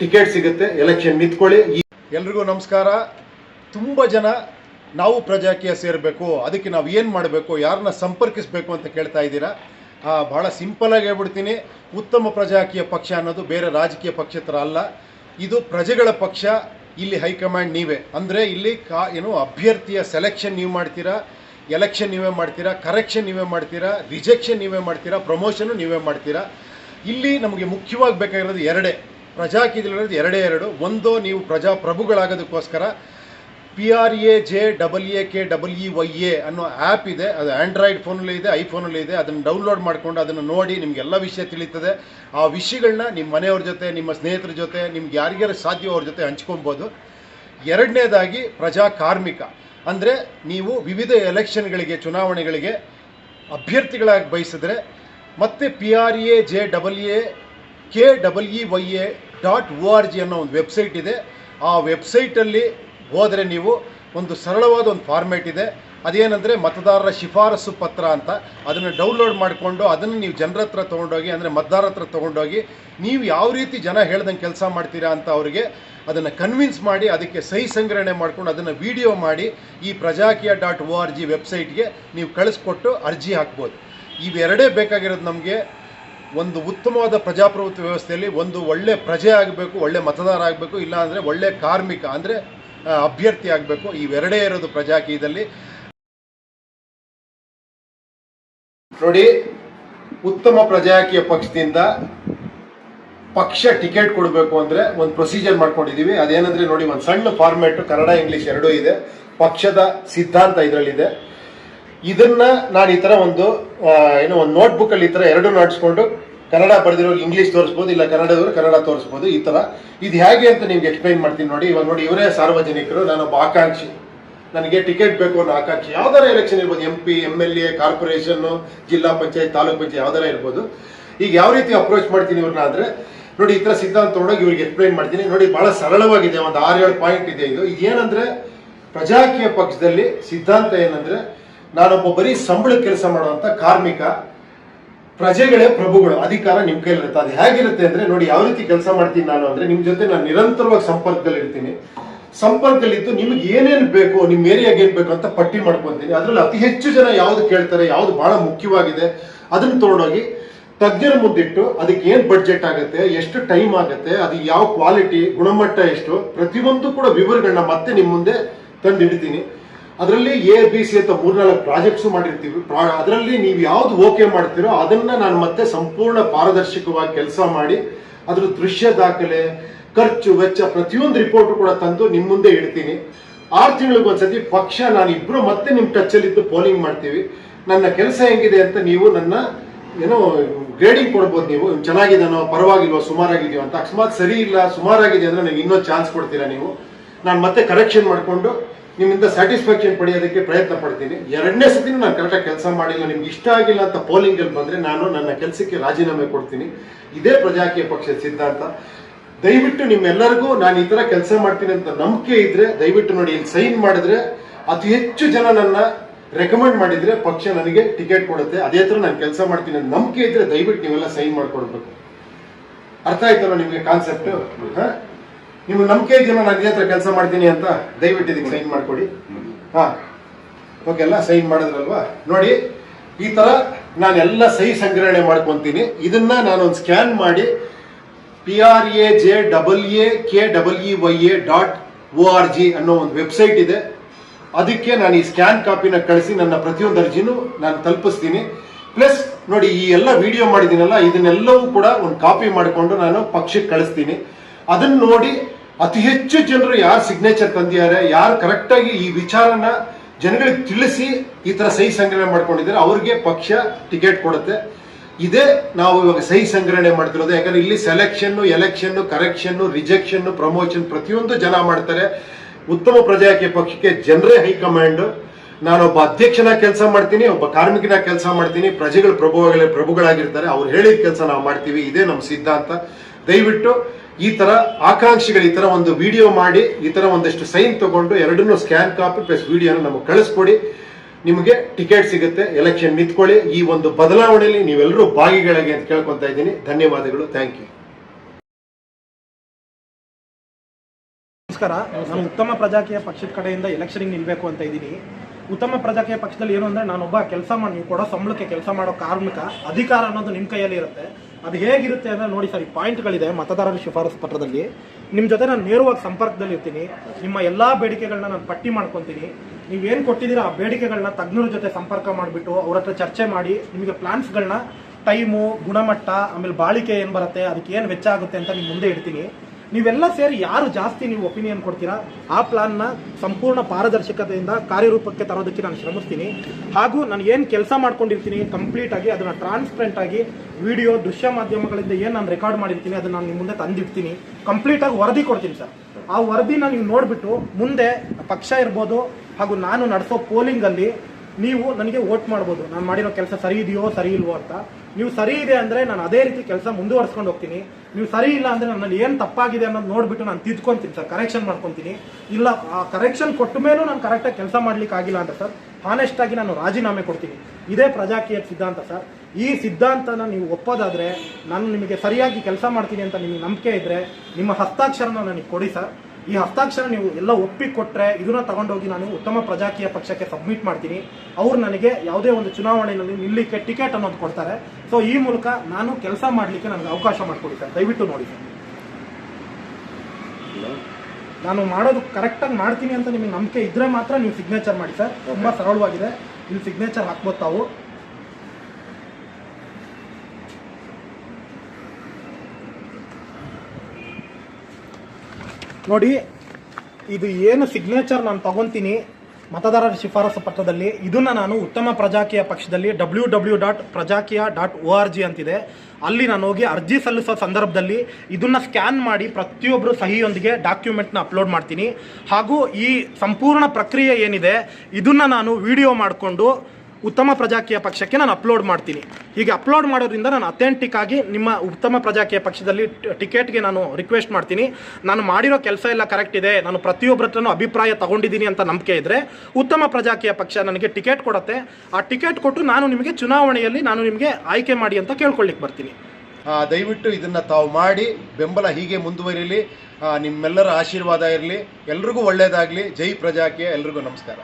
Ticket ಸಿಗುತ್ತೆ election ನಿಂತ್ಕೊಳ್ಳಿ. ಎಲ್ರಿಗೂ ನಮಸ್ಕಾರ. ತುಂಬ ಜನ ನಾವು ಪ್ರಜಾಕೀಯ ಸೇರಬೇಕು, ಅದಕ್ಕೆ ನಾವು ಏನು ಮಾಡಬೇಕು, ಯಾರನ್ನ ಸಂಪರ್ಕಿಸಬೇಕು ಅಂತ ಕೇಳ್ತಾ ಇದ್ದೀರಾ? ಬಹಳ ಸಿಂಪಲಾಗಿ ಹೇಳ್ಬಿಡ್ತೀನಿ. ಉತ್ತಮ ಪ್ರಜಾಕೀಯ ಪಕ್ಷ ಅನ್ನೋದು ಬೇರೆ ರಾಜಕೀಯ ಪಕ್ಷ ಥರ ಅಲ್ಲ. ಇದು ಪ್ರಜೆಗಳ ಪಕ್ಷ, ಇಲ್ಲಿ ಹೈಕಮಾಂಡ್ ನೀವೇ. ಅಂದರೆ ಇಲ್ಲಿ ಕಾ, ಏನು ಅಭ್ಯರ್ಥಿಯ ಸೆಲೆಕ್ಷನ್ ನೀವು ಮಾಡ್ತೀರಾ? ಎಲೆಕ್ಷನ್ ನೀವೇ ಮಾಡ್ತೀರಾ? ಕರೆಕ್ಷನ್ ನೀವೇ ಮಾಡ್ತೀರಾ? ರಿಜೆಕ್ಷನ್ ನೀವೇ ಮಾಡ್ತೀರಾ? ಪ್ರಮೋಷನು ನೀವೇ ಮಾಡ್ತೀರಾ? ಇಲ್ಲಿ ನಮಗೆ ಮುಖ್ಯವಾಗಿ ಬೇಕಾಗಿರೋದು ಎರಡೇ. ಪ್ರಜಾಕೀಯದಲ್ಲಿರೋದು ಎರಡೇ ಎರಡು. ಒಂದು ನೀವು ಪ್ರಜಾಪ್ರಭುಗಳಾಗೋದಕ್ಕೋಸ್ಕರ P R A J double A K double E Y A ಅನ್ನೋ ಆ್ಯಪ್ ಇದೆ. ಅದು ಆ್ಯಂಡ್ರಾಯ್ಡ್ ಫೋನಲ್ಲಿ ಇದೆ ಐಫೋನಲ್ಲಿ ಇದೆ. ಅದನ್ನು ಡೌನ್ಲೋಡ್ ಮಾಡ್ಕೊಂಡು ಅದನ್ನು ನೋಡಿ ನಿಮಗೆಲ್ಲ ವಿಷಯ ತಿಳಿತದೆ ಆ ವಿಷಯಗಳನ್ನ ನಿಮ್ಮ ಮನೆಯವ್ರ ಜೊತೆ, ನಿಮ್ಮ ಸ್ನೇಹಿತರ ಜೊತೆ, ನಿಮ್ಗೆ ಯಾರಿಗಾರು ಸಾಧ್ಯವ್ರ ಜೊತೆ ಹಂಚ್ಕೊಬೋದು. ಎರಡನೇದಾಗಿ ಪ್ರಜಾ ಕಾರ್ಮಿಕ ಅಂದರೆ ನೀವು ವಿವಿಧ ಎಲೆಕ್ಷನ್ಗಳಿಗೆ, ಚುನಾವಣೆಗಳಿಗೆ ಅಭ್ಯರ್ಥಿಗಳಾಗಿ ಬಯಸಿದ್ರೆ ಮತ್ತೆ P R A J double A K double E Y A dot O R G ಅನ್ನೋ ಒಂದು ವೆಬ್ಸೈಟ್ ಇದೆ. ಆ ವೆಬ್ಸೈಟಲ್ಲಿ ಹೋದರೆ ನೀವು ಒಂದು ಸರಳವಾದ ಒಂದು ಫಾರ್ಮೇಟ್ ಇದೆ. ಅದೇನೆಂದರೆ ಮತದಾರರ ಶಿಫಾರಸು ಪತ್ರ ಅಂತ. ಅದನ್ನು ಡೌನ್ಲೋಡ್ ಮಾಡಿಕೊಂಡು ಅದನ್ನು ನೀವು ಜನರ ಹತ್ರ ತೊಗೊಂಡೋಗಿ, ಅಂದರೆ ಮತದಾರರ ಹತ್ರ ತೊಗೊಂಡೋಗಿ ನೀವು ಯಾವ ರೀತಿ ಜನ ಹೇಳ್ದಂಗೆ ಕೆಲಸ ಮಾಡ್ತೀರಾ ಅಂತ ಅವರಿಗೆ ಅದನ್ನು ಕನ್ವಿನ್ಸ್ ಮಾಡಿ, ಅದಕ್ಕೆ ಸಹಿ ಸಂಗ್ರಹಣೆ ಮಾಡ್ಕೊಂಡು ಅದನ್ನು ವಿಡಿಯೋ ಮಾಡಿ ಈ Prajaakeeya dot O R G ವೆಬ್ಸೈಟ್ಗೆ ನೀವು ಕಳಿಸ್ಕೊಟ್ಟು ಅರ್ಜಿ ಹಾಕ್ಬೋದು. ಇವೆರಡೇ ಬೇಕಾಗಿರೋದು ನಮಗೆ. ಒಂದು ಉತ್ತಮವಾದ ಪ್ರಜಾಪ್ರಭುತ್ವ ವ್ಯವಸ್ಥೆಯಲ್ಲಿ ಒಂದು ಒಳ್ಳೆ ಪ್ರಜೆ ಆಗಬೇಕು, ಒಳ್ಳೆ ಮತದಾರ ಆಗಬೇಕು, ಇಲ್ಲ ಅಂದರೆ ಒಳ್ಳೆ ಕಾರ್ಮಿಕ, ಅಂದರೆ ಅಭ್ಯರ್ಥಿ ಆಗಬೇಕು, ಇವೆರಡೇ ಇರೋದು ಪ್ರಜಾಕೀಯದಲ್ಲಿ. ನೋಡಿ, ಉತ್ತಮ ಪ್ರಜಾಕೀಯ ಪಕ್ಷದಿಂದ ಪಕ್ಷ ಟಿಕೆಟ್ ಕೊಡಬೇಕು ಅಂದರೆ ಒಂದು ಪ್ರೊಸೀಜರ್ ಮಾಡ್ಕೊಂಡಿದ್ದೀವಿ ಅದೇನಂದ್ರೆ ನೋಡಿ, ಒಂದು ಸಣ್ಣ ಫಾರ್ಮ್ಯಾಟ್ ಕನ್ನಡ ಇಂಗ್ಲಿಷ್ ಎರಡೂ ಇದೆ. ಪಕ್ಷದ ಸಿದ್ಧಾಂತ ಇದರಲ್ಲಿದೆ. ಇದನ್ನ ನಾನು ಈ ಥರ ಒಂದು ಏನೋ ಒಂದು ನೋಟ್ಬುಕ್ ಅಲ್ಲಿ ಈ ಥರ ಎರಡು ಮಾಡಿಸ್ಕೊಂಡು ಕನ್ನಡ ಬರೆದಿರೋ ಇಂಗ್ಲೀಷ್ ತೋರಿಸ್ಬೋದು, ಇಲ್ಲ ಕನ್ನಡದವರು ಕನ್ನಡ ತೋರಿಸ್ಬೋದು, ಈ ತರ. ಇದು ಹೇಗೆ ಅಂತ ನಿಮ್ಗೆ ಎಕ್ಸ್ಪ್ಲೈನ್ ಮಾಡ್ತೀನಿ ನೋಡಿ. ಇವಾಗ ನೋಡಿ, ಇವರೇ ಸಾರ್ವಜನಿಕರು ನಾನೊಬ್ಬ ಆಕಾಂಕ್ಷಿ. ನನಗೆ ಟಿಕೆಟ್ ಬೇಕು ಅನ್ನೋ ಆಕಾಂಕ್ಷಿ. ಯಾವ್ದಾರ ಎಲೆಕ್ಷನ್ ಇರ್ಬೋದು? M P M L A corporation ಜಿಲ್ಲಾ ಪಂಚಾಯತ್, ತಾಲೂಕು ಪಂಚಾಯತ್ ಯಾವ್ದಾರ ಇರ್ಬೋದು? ಈಗ ಯಾವ ರೀತಿ ಅಪ್ರೋಚ್ ಮಾಡ್ತೀನಿ ಇವ್ರನ್ನ ಅಂದ್ರೆ, ನೋಡಿ, ಈ ತರ ಸಿದ್ಧಾಂತ ತಗೊಂಡೋಗಿ ಇವ್ರಿಗೆ ಎಕ್ಸ್ಪ್ಲೈನ್ ಮಾಡ್ತೀನಿ. ನೋಡಿ, ಬಹಳ ಸರಳವಾಗಿದೆ, ಒಂದು ಆರು ಏಳು ಪಾಯಿಂಟ್ ಇದೆ ಇದು. ಇದೇನಂದ್ರೆ ಪ್ರಜಾಕೀಯ ಪಕ್ಷದಲ್ಲಿ ಸಿದ್ಧಾಂತ ಏನಂದ್ರೆ ನಾನೊಬ್ಬ ಬರೀ ಸಂಬಳ ಕೆಲಸ ಮಾಡುವಂತ ಕಾರ್ಮಿಕ, ಪ್ರಜೆಗಳೇ ಪ್ರಭುಗಳು, ಅಧಿಕಾರ ನಿಮ್ ಕೈಲಿರುತ್ತೆ ಅದು ಹೇಗಿರುತ್ತೆ ಅಂದ್ರೆ, ನೋಡಿ ಯಾವ ರೀತಿ ಕೆಲಸ ಮಾಡ್ತೀನಿ ನಾನು ಅಂದ್ರೆ, ನಿಮ್ ಜೊತೆ ನಾನು ನಿರಂತರವಾಗಿ ಸಂಪರ್ಕದಲ್ಲಿ ಇರ್ತೀನಿ. ಸಂಪರ್ಕದಲ್ಲಿದ್ದು ನಿಮ್ಗೆ ಏನೇನು ಬೇಕು ನಿಮ್ಮ ಏರಿಯಾಗೆ ಏನ್ ಬೇಕು ಅಂತ ಪಟ್ಟಿ ಮಾಡ್ಕೊಂತೀನಿ. ಅದ್ರಲ್ಲಿ ಅತಿ ಹೆಚ್ಚು ಜನ ಯಾವ್ದು ಕೇಳ್ತಾರೆ, ಯಾವ್ದು ಬಹಳ ಮುಖ್ಯವಾಗಿದೆ, ಅದನ್ನ ತಗೊಂಡೋಗಿ ತಜ್ಞರ ಮುಂದಿಟ್ಟು ಅದಕ್ಕೆ ಏನ್ ಬಡ್ಜೆಟ್ ಆಗುತ್ತೆ, ಎಷ್ಟು ಟೈಮ್ ಆಗುತ್ತೆ, ಅದು ಯಾವ ಕ್ವಾಲಿಟಿ ಗುಣಮಟ್ಟ ಎಷ್ಟು, ಪ್ರತಿಯೊಂದು ಕೂಡ ವಿವರಗಳನ್ನ ಮತ್ತೆ ನಿಮ್ಮ ಮುಂದೆ ತಂದು ಇಡ್ತೀನಿ ಅದರಲ್ಲಿ ಎ ಬಿ ಸಿ ಅಂತ ಮೂರ್ನಾಲ್ಕು ಪ್ರಾಜೆಕ್ಟ್ಸ್ ಮಾಡಿರ್ತೀವಿ. ಅದರಲ್ಲಿ ನೀವು ಯಾವ್ದು ಓಕೆ ಮಾಡ್ತೀರೋ ಅದನ್ನ ನಾನು ಮತ್ತೆ ಸಂಪೂರ್ಣ ಪಾರದರ್ಶಕವಾಗಿ ಕೆಲಸ ಮಾಡಿ, ಅದ್ರ ದೃಶ್ಯ ದಾಖಲೆ, ಖರ್ಚು, ವೆಚ್ಚ ಪ್ರತಿಯೊಂದು ರಿಪೋರ್ಟ್ ಕೂಡ ತಂದು ನಿಮ್ಮ ಮುಂದೆ ಇಡ್ತೀನಿ. ಆರು ತಿಂಗಳಿಗೆ ಒಂದ್ಸತಿ ಪಕ್ಷ ನಾನು ಇಬ್ರು ಮತ್ತೆ ನಿಮ್ಮ ಅಲ್ಲಿ ಇದ್ದು ಪೋಲಿಂಗ್ ಮಾಡ್ತೀವಿ. ನನ್ನ ಕೆಲಸ ಹೆಂಗಿದೆ ಅಂತ ನೀವು ನನ್ನ, ಏನೋ ಗ್ರೇಡಿಂಗ್ ಕೊಡ್ಬೋದು ನೀವು. ಚೆನ್ನಾಗಿದ್ದಾನೋ, ಪರವಾಗಿಲ್ವೋ, ಸುಮಾರಾಗಿದೆಯೋ ಅಂತ. ಅಕಸ್ಮಾತ್ ಸರಿ ಇಲ್ಲ, ಸುಮಾರಾಗಿದೆ ಅಂದ್ರೆ ನನಗೆ ಇನ್ನೊಂದು ಚಾನ್ಸ್ ಕೊಡ್ತೀರಾ ನೀವು? ನಾನು ಮತ್ತೆ ಕರೆಕ್ಷನ್ ಮಾಡಿಕೊಂಡು ನಿಮ್ಮಿಂದ ಸ್ಯಾಟಿಸ್ಫ್ಯಾಕ್ಷನ್ ಪಡೆಯೋದಕ್ಕೆ ಪ್ರಯತ್ನ ಪಡ್ತೀನಿ. ಎರಡನೇ ಸತಿ ನಾನು ಕರೆಕ್ಟಾಗಿ ಕೆಲಸ ಮಾಡಿಲ್ಲ, ನಿಮ್ಗೆ ಇಷ್ಟ ಆಗಿಲ್ಲ ಅಂತ ಪೋಲಿಂಗ್ ಬಂದರೆ ನಾನು ನನ್ನ ಕೆಲಸಕ್ಕೆ ರಾಜೀನಾಮೆ ಕೊಡ್ತೀನಿ. ಇದೇ ಪ್ರಜಾಕೀಯ ಪಕ್ಷದ ಸಿದ್ಧಾಂತ. ದಯವಿಟ್ಟು ನಿಮ್ಮೆಲ್ಲರಿಗೂ ನಾನು ಈ ಥರ ಕೆಲಸ ಮಾಡ್ತೀನಿ ಅಂತ ನಂಬಿಕೆ ಇದ್ರೆ, ದಯವಿಟ್ಟು ನೋಡಿ ಇಲ್ಲಿ ಸೈನ್ ಮಾಡಿದ್ರೆ ಅತಿ ಹೆಚ್ಚು ಜನ ನನ್ನ ರೆಕಮೆಂಡ್ ಮಾಡಿದರೆ ಪಕ್ಷ ನನಗೆ ಟಿಕೆಟ್ ಕೊಡುತ್ತೆ. ಅದೇ ಥರ ನಾನು ಕೆಲಸ ಮಾಡ್ತೀನಿ ಅಂತ ನಂಬಿಕೆ ಇದ್ರೆ ದಯವಿಟ್ಟು ನೀವೆಲ್ಲ ಸೈನ್ ಮಾಡಿಕೊಡ್ಬೇಕು. ಅರ್ಥ ಆಯ್ತಲ್ಲ ನಿಮಗೆ ಕಾನ್ಸೆಪ್ಟ್ ನಿಮ್ಗೆ ನಂಬಿಕೆ ಇದೆಯೋ ನಾನು ಇದೇ ಹತ್ರ ಕೆಲಸ ಮಾಡ್ತೀನಿ ಅಂತ ದಯವಿಟ್ಟು ಇದಕ್ಕೆ ಸೈನ್ ಮಾಡ್ಕೊಡಿ. ಹಾ. ಓಕೆ ಅಲ್ಲ ಸೈನ್ ಮಾಡಿದ್ರಲ್ವಾ? ನೋಡಿ, ಈ ತರ ನಾನೆಲ್ಲ ಸಹಿ ಸಂಗ್ರಹಣೆ ಮಾಡ್ಕೊಂತೀನಿ. ಇದನ್ನ ನಾನೊಂದು ಸ್ಕ್ಯಾನ್ ಮಾಡಿ P R A J double A K double E Y A dot O R G ಅನ್ನೋ ಒಂದು ವೆಬ್ಸೈಟ್ ಇದೆ. ಅದಕ್ಕೆ ನಾನು ಈ ಸ್ಕ್ಯಾನ್ ಕಾಪಿನ ಕಳಿಸಿ ನನ್ನ ಪ್ರತಿಯೊಂದು ಅರ್ಜಿನೂ ನಾನು ತಲುಪಿಸ್ತೀನಿ. ಪ್ಲಸ್ ನೋಡಿ, ಈ ಎಲ್ಲ ವಿಡಿಯೋ ಮಾಡಿದ್ದೀನಲ್ಲ, ಇದನ್ನೆಲ್ಲವೂ ಕೂಡ ಒಂದು ಕಾಪಿ ಮಾಡಿಕೊಂಡು ನಾನು ಪಕ್ಷಕ್ಕೆ ಕಳಿಸ್ತೀನಿ. ಅದನ್ನ ನೋಡಿ ಅತಿ ಹೆಚ್ಚು ಜನರು ಯಾರು ಸಿಗ್ನೇಚರ್ ತಂದಿದ್ದಾರೆ, ಯಾರು ಕರೆಕ್ಟಾಗಿ ಈ ವಿಚಾರನ ಜನಗಳಿಗೆ ತಿಳಿಸಿ ಈ ತರ ಸಹಿ ಸಂಗ್ರಹಣೆ ಮಾಡ್ಕೊಂಡಿದ್ದಾರೆ, ಅವ್ರಿಗೆ ಪಕ್ಷ ಟಿಕೆಟ್ ಕೊಡುತ್ತೆ. ಇದೇ ನಾವು ಇವಾಗ ಸಹಿ ಸಂಗ್ರಹಣೆ ಮಾಡ್ತಿರೋದು, ಯಾಕಂದ್ರೆ ಇಲ್ಲಿ selection election correction rejection promotion ಪ್ರತಿಯೊಂದು ಜನ ಮಾಡ್ತಾರೆ. ಉತ್ತಮ ಪ್ರಜಾಕೀಯ ಪಕ್ಷಕ್ಕೆ ಜನರೇ ಹೈಕಮಾಂಡ್. ನಾನೊಬ್ಬ ಅಧ್ಯಕ್ಷನ ಕೆಲಸ ಮಾಡ್ತೀನಿ, ಒಬ್ಬ ಕಾರ್ಮಿಕನ ಕೆಲಸ ಮಾಡ್ತೀನಿ, ಪ್ರಜೆಗಳು ಪ್ರಭುಗಳ ಪ್ರಭುಗಳಾಗಿರ್ತಾರೆ. ಅವ್ರು ಹೇಳಿದ ಕೆಲಸ ನಾವು ಮಾಡ್ತೀವಿ, ಇದೇ ನಮ್ಮ ಸಿದ್ಧಾಂತ. ದಯವಿಟ್ಟು ಈ ತರ ಆಕಾಂಕ್ಷಿಗಳು ಈ ತರ ಒಂದು ವಿಡಿಯೋ ಮಾಡಿ, ಈ ತರ ಒಂದಷ್ಟು ಸೈನ್ ತಗೊಂಡು ಎರಡನ್ನೂ ಸ್ಕ್ಯಾನ್ ಕಾಪಿ ಪ್ಲಸ್ ವಿಡಿಯೋನ ನಮಗೆ ಕಳಿಸ್ಕೊಡಿ. ನಿಮಗೆ ಟಿಕೆಟ್ ಸಿಗುತ್ತೆ ಎಲೆಕ್ಷನ್ ನಿಂತ್ಕೊಳ್ಳಿ. ಈ ಒಂದು ಬದಲಾವಣೆಯಲ್ಲಿ ನೀವೆಲ್ಲರೂ ಭಾಗಿಗಳಾಗಿ ಅಂತ ಕೇಳ್ಕೊತಾ ಇದ್ದೀನಿ. ಧನ್ಯವಾದಗಳು. ಥ್ಯಾಂಕ್ ಯು ನಮಸ್ಕಾರ. ನಾನು ಉತ್ತಮ ಪ್ರಜಾಕೀಯ ಪಕ್ಷದ ಕಡೆಯಿಂದ ಎಲೆಕ್ಷನ್ಗೆ ನಿಲ್ಬೇಕು ಅಂತ ಇದ್ದೀನಿ. ಉತ್ತಮ ಪ್ರಜಾಕೀಯ ಪಕ್ಷದಲ್ಲಿ ಏನು ಅಂದರೆ ನಾನೊಬ್ಬ ಕೆಲಸ ಮಾಡಿ ನೀವು ಕೊಡೋ ಸಂಬಳಕ್ಕೆ ಕೆಲಸ ಮಾಡೋ ಕಾರ್ಮಿಕ, ಅಧಿಕಾರ ಅನ್ನೋದು ನಿಮ್ಮ ಕೈಯಲ್ಲಿ ಇರುತ್ತೆ. ಅದು ಹೇಗಿರುತ್ತೆ ಅಂದರೆ ನೋಡಿ ಸರ್, ಈ ಪಾಯಿಂಟ್ಗಳಿದೆ, ಮತದಾರರ ಶಿಫಾರಸು ಪತ್ರದಲ್ಲಿ. ನಿಮ್ಮ ಜೊತೆ ನಾನು ನೇರವಾಗಿ ಸಂಪರ್ಕದಲ್ಲಿ ಇರ್ತೀನಿ. ನಿಮ್ಮ ಎಲ್ಲ ಬೇಡಿಕೆಗಳನ್ನ ನಾನು ಪಟ್ಟಿ ಮಾಡ್ಕೊತೀನಿ. ನೀವೇನು ಕೊಟ್ಟಿದ್ದೀರಾ ಆ ಬೇಡಿಕೆಗಳನ್ನ ತಜ್ಞರ ಜೊತೆ ಸಂಪರ್ಕ ಮಾಡಿಬಿಟ್ಟು ಅವ್ರ ಹತ್ರ ಚರ್ಚೆ ಮಾಡಿ, ನಿಮಗೆ ಪ್ಲಾನ್ಸ್ಗಳನ್ನ ಟೈಮು, ಗುಣಮಟ್ಟ, ಆಮೇಲೆ ಬಾಳಿಕೆ ಏನು ಬರುತ್ತೆ, ಅದಕ್ಕೆ ಏನು ವೆಚ್ಚ ಆಗುತ್ತೆ ಅಂತ ನಿಮ್ಮ ಮುಂದೆ ಇಡ್ತೀನಿ. ನೀವೆಲ್ಲ ಸೇರಿ ಯಾರು ಜಾಸ್ತಿ ನೀವು ಒಪಿನಿಯನ್ ಕೊಡ್ತೀರಾ? ಆ ಪ್ಲಾನ್ನ ಸಂಪೂರ್ಣ ಪಾರದರ್ಶಕತೆಯಿಂದ ಕಾರ್ಯರೂಪಕ್ಕೆ ತರೋದಕ್ಕೆ ನಾನು ಶ್ರಮಿಸ್ತೀನಿ. ಹಾಗೂ ನಾನು ಏನು ಕೆಲಸ ಮಾಡ್ಕೊಂಡಿರ್ತೀನಿ ಕಂಪ್ಲೀಟ್ ಆಗಿ ಅದನ್ನು ಟ್ರಾನ್ಸ್ಪರೆಂಟ್ ಆಗಿ ವಿಡಿಯೋ ದೃಶ್ಯ ಮಾಧ್ಯಮಗಳಿಂದ ಏನು ನಾನು ರೆಕಾರ್ಡ್ ಮಾಡಿರ್ತೀನಿ, ಅದನ್ನು ನಾನು ನಿಮ್ಮ ಮುಂದೆ ತಂದಿರ್ತೀನಿ ಕಂಪ್ಲೀಟ್ ಆಗಿ ವರದಿ ಕೊಡ್ತೀನಿ ಸರ್. ಆ ವರದಿನ ನೀವು ನೋಡಿಬಿಟ್ಟು ಮುಂದೆ ಪಕ್ಷ ಇರ್ಬೋದು ಹಾಗೂ ನಾನು ನಡೆಸೋ ಪೋಲಿಂಗಲ್ಲಿ ನೀವು ನನಗೆ ವೋಟ್ ಮಾಡ್ಬೋದು. ನಾನು ಮಾಡಿರೋ ಕೆಲಸ ಸರಿ ಇದೆಯೋ, ಸರಿ ಇಲ್ವೋ ಅಂತ. ನೀವು ಸರಿ ಇದೆ ಅಂದರೆ ನಾನು ಅದೇ ರೀತಿ ಕೆಲಸ ಮುಂದುವರ್ಸ್ಕೊಂಡು ಹೋಗ್ತೀನಿ. ನೀವು ಸರಿ ಇಲ್ಲ ಅಂದರೆ ನನ್ನಲ್ಲಿ ಏನು ತಪ್ಪಾಗಿದೆ ಅನ್ನೋದು ನೋಡಿಬಿಟ್ಟು ನಾನು ತಿದ್ಕೊಂತೀನಿ ಸರ್ ಕರೆಕ್ಷನ್ ಮಾಡ್ಕೊಂತೀನಿ. ಇಲ್ಲ, ಆ ಕರೆಕ್ಷನ್ ಕೊಟ್ಟ ಮೇಲೂ ನಾನು ಕರೆಕ್ಟಾಗಿ ಕೆಲಸ ಮಾಡ್ಲಿಕ್ಕೆ ಆಗಿಲ್ಲ ಅಂತ ಸರ್ ಹಾನೆಸ್ಟ್ ಆಗಿ ನಾನು ರಾಜೀನಾಮೆ ಕೊಡ್ತೀನಿ. ಇದೇ ಪ್ರಜಾಕೀಯ ಸಿದ್ಧಾಂತ ಸರ್. ಈ ಸಿದ್ಧಾಂತನ ನೀವು ಒಪ್ಪೋದಾದರೆ ನಾನು ನಿಮಗೆ ಸರಿಯಾಗಿ ಕೆಲಸ ಮಾಡ್ತೀನಿ ಅಂತ ನಿಮಗೆ ನಂಬಿಕೆ ಇದ್ದರೆ ನಿಮ್ಮ ಹಸ್ತಾಕ್ಷರನ ನನಗೆ ಕೊಡಿ ಸರ್. ಈ ಹಸ್ತಾಕ್ಷರ ನೀವು ಎಲ್ಲ ಒಪ್ಪಿ ಕೊಟ್ರೆ ಇದನ್ನ ತಗೊಂಡೋಗಿ ನಾನು ಉತ್ತಮ ಪ್ರಜಾಕೀಯ ಪಕ್ಷಕ್ಕೆ ಸಬ್ಮಿಟ್ ಮಾಡ್ತೀನಿ. ಅವ್ರು ನನಗೆ ಯಾವುದೇ ಒಂದು ಚುನಾವಣೆಯಲ್ಲಿ ನಿಲ್ಲಿಕ್ಕೆ ಟಿಕೆಟ್ ಅನ್ನೋದು ಕೊಡ್ತಾರೆ. ಸೊ ಈ ಮೂಲಕ ನಾನು ಕೆಲಸ ಮಾಡಲಿಕ್ಕೆ ನನಗೆ ಅವಕಾಶ ಮಾಡಿಕೊಡಿ ಸರ್ ದಯವಿಟ್ಟು ನೋಡಿ. ನಾನು ಮಾಡೋದು ಕರೆಕ್ಟಾಗಿ ಮಾಡ್ತೀನಿ ಅಂತ ನಿಮಗೆ ನಂಬಿಕೆ ಇದ್ರೆ ಮಾತ್ರ ನೀವು ಸಿಗ್ನೇಚರ್ ಮಾಡಿ ಸರ್ ತುಂಬ ಸರಳವಾಗಿದೆ. ನೀವು ಸಿಗ್ನೇಚರ್ ಹಾಕ್ಬೋದು ತಾವು. ನೋಡಿ, ಇದು ಏನು ಸಿಗ್ನೇಚರ್ ನಾನು ತಗೊಂತೀನಿ ಮತದಾರರ ಶಿಫಾರಸು ಪತ್ರದಲ್ಲಿ. ಇದನ್ನ ನಾನು ಉತ್ತಮ ಪ್ರಜಾಕೀಯ ಪಕ್ಷದಲ್ಲಿ W W dot Prajaakeeya dot O R G ಅಂತಿದೆ. ಅಲ್ಲಿ ನಾನು ಹೋಗಿ ಅರ್ಜಿ ಸಲ್ಲಿಸೋ ಸಂದರ್ಭದಲ್ಲಿ ಇದನ್ನ ಸ್ಕ್ಯಾನ್ ಮಾಡಿ ಪ್ರತಿಯೊಬ್ಬರು ಸಹಿಯೊಂದಿಗೆ ಡಾಕ್ಯುಮೆಂಟ್ನ ಅಪ್ಲೋಡ್ ಮಾಡ್ತೀನಿ. ಹಾಗೂ ಈ ಸಂಪೂರ್ಣ ಪ್ರಕ್ರಿಯೆ ಏನಿದೆ, ಇದನ್ನ ನಾನು ವಿಡಿಯೋ ಮಾಡಿಕೊಂಡು ಉತ್ತಮ ಪ್ರಜಾಕೀಯ ಪಕ್ಷಕ್ಕೆ ನಾನು ಅಪ್ಲೋಡ್ ಮಾಡ್ತೀನಿ. ಹೀಗೆ ಅಪ್ಲೋಡ್ ಮಾಡೋದ್ರಿಂದ ನಾನು ಅಥೆಂಟಿಕ್ ಆಗಿ ನಿಮ್ಮ ಉತ್ತಮ ಪ್ರಜಾಕೀಯ ಪಕ್ಷದಲ್ಲಿ ಟಿಕೆಟ್ಗೆ ನಾನು ರಿಕ್ವೆಸ್ಟ್ ಮಾಡ್ತೀನಿ. ನಾನು ಮಾಡಿರೋ ಕೆಲಸ ಎಲ್ಲ ಕರೆಕ್ಟ್ ಇದೆ. ನಾನು ಪ್ರತಿಯೊಬ್ಬರ ಹತ್ರನೂ ಅಭಿಪ್ರಾಯ ತಗೊಂಡಿದ್ದೀನಿ ಅಂತ ನಂಬಿಕೆ ಇದ್ದರೆ ಉತ್ತಮ ಪ್ರಜಾಕೀಯ ಪಕ್ಷ ನನಗೆ ಟಿಕೆಟ್ ಕೊಡುತ್ತೆ. ಆ ಟಿಕೆಟ್ ಕೊಟ್ಟು ನಾನು ನಿಮಗೆ ಚುನಾವಣೆಯಲ್ಲಿ ನಾನು ನಿಮಗೆ ಆಯ್ಕೆ ಮಾಡಿ ಅಂತ ಕೇಳ್ಕೊಳ್ಳಿಕ್ಕೆ ಬರ್ತೀನಿ. ದಯವಿಟ್ಟು ಇದನ್ನು ತಾವು ಮಾಡಿ, ಬೆಂಬಲ ಹೀಗೆ ಮುಂದುವರಿಯಲಿ ನಿಮ್ಮೆಲ್ಲರ ಆಶೀರ್ವಾದ ಇರಲಿ. ಎಲ್ರಿಗೂ ಒಳ್ಳೆಯದಾಗಲಿ ಜೈ ಪ್ರಜಾಕೀಯ. ಎಲ್ರಿಗೂ ನಮಸ್ಕಾರ.